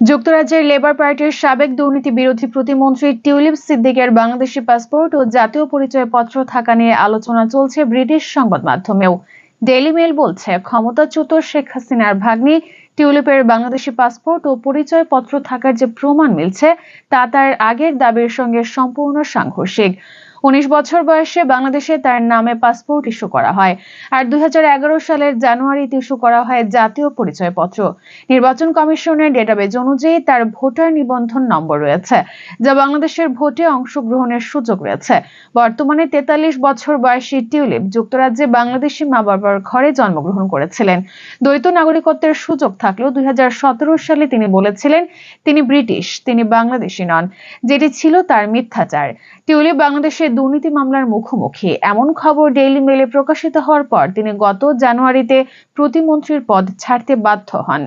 যুক্তরাজ্যের লেবার পার্টির সাবেক দুর্নীতি বিরোধী প্রতিমন্ত্রী টিউলিপ সিদ্দিকের বাংলাদেশি পাসপোর্ট ও জাতীয় পরিচয়পত্র থাকা নিয়ে আলোচনা চলছে ব্রিটিশ সংবাদ মাধ্যমেও। ডেইলি মেল বলছে, ক্ষমতাচ্যুত শেখ হাসিনার ভাগ্নি, টিউলিপের বাংলাদেশি পাসপোর্ট ও পরিচয়পত্র থাকার যে প্রমাণ মিলছে, তা তার আগের দাবির সঙ্গে সম্পূর্ণ সাংঘর্ষিক। উনিশ বছর বয়সে বাংলাদেশে তার নামে পাসপোর্ট ইস্যু করা হয়। আর দুই হাজার এগারো সালের জানুয়ারিতে ইস্যু করা হয় জাতীয় পরিচয়পত্র। নির্বাচন কমিশনের ডেটাবেজ অনুযায়ী তার ভোটার নিবন্ধন নম্বর রয়েছে, যা বাংলাদেশের ভোটে অংশগ্রহণের সুযোগ রয়েছে। বর্তমানে তেতাল্লিশ বছর বয়সী টিউলিপ যুক্তরাজ্যে বাংলাদেশি মা বাবার ঘরে জন্মগ্রহণ করেছিলেন। দ্বৈত নাগরিকত্বের সুযোগ থাকলেও দুই হাজার সতেরো সালে তিনি বলেছিলেন, তিনি ব্রিটিশ, তিনি বাংলাদেশি নন। যেটি ছিল তার মিথ্যাচার। টিউলিপ বাংলাদেশের দুর্নীতি মামলার মুখোমুখি। এমন খবর ডেইলি মেলে প্রকাশিত হওয়ার পর তিনি গত জানুয়ারিতে প্রতিমন্ত্রীর পদ ছাড়তে বাধ্য হন।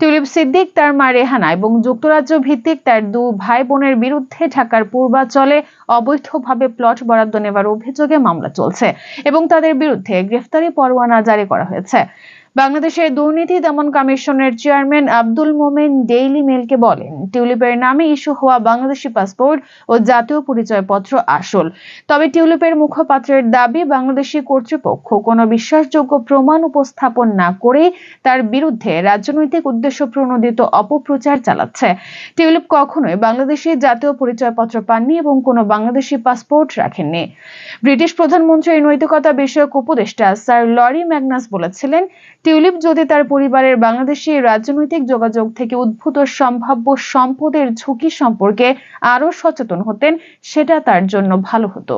টিউলিপ সিদ্দিক তার মা রেহানা এবং যুক্তরাজ্য ভিত্তিক তার দু ভাই বোনের বিরুদ্ধে ঢাকার পূর্বাঞ্চলে অবৈধভাবে প্লট বরাদ্দ নেবার অভিযোগে মামলা চলছে এবং তাদের বিরুদ্ধে গ্রেফতারি পরোয়ানা জারি করা হয়েছে। বাংলাদেশের দুর্নীতি দমন কমিশনের চেয়ারম্যান আব্দুল মোমেন ডেইলি মেলকে বলেন, টিউলিপের নামে ইস্যু হওয়া বাংলাদেশি পাসপোর্ট ও জাতীয় পরিচয়পত্র আসল। তবে টিউলিপের মুখপাত্রের দাবি, বাংলাদেশি কর্তৃপক্ষ কোনো বিশ্বাসযোগ্য প্রমাণ উপস্থাপন না করে তার বিরুদ্ধে রাজনৈতিক উদ্দেশ্য প্রণোদিত অপপ্রচার চালাচ্ছে। টিউলিপ কখনোই বাংলাদেশি জাতীয় পরিচয়পত্র পাননি এবং কোনো বাংলাদেশি পাসপোর্ট রাখেননি। ব্রিটিশ প্রধানমন্ত্রীর নৈতিকতা বিষয়ক উপদেষ্টা স্যার লরি ম্যাগনাস বলেছিলেন টিউলিপ যদি তার পরিবারের বাংলাদেশি রাজনৈতিক যোগাযোগ থেকে উদ্ভূত সম্ভাব্য সম্পদের ঝুঁকি সম্পর্কে আরও সচেতন হতেন, সেটা তার জন্য ভালো হতো।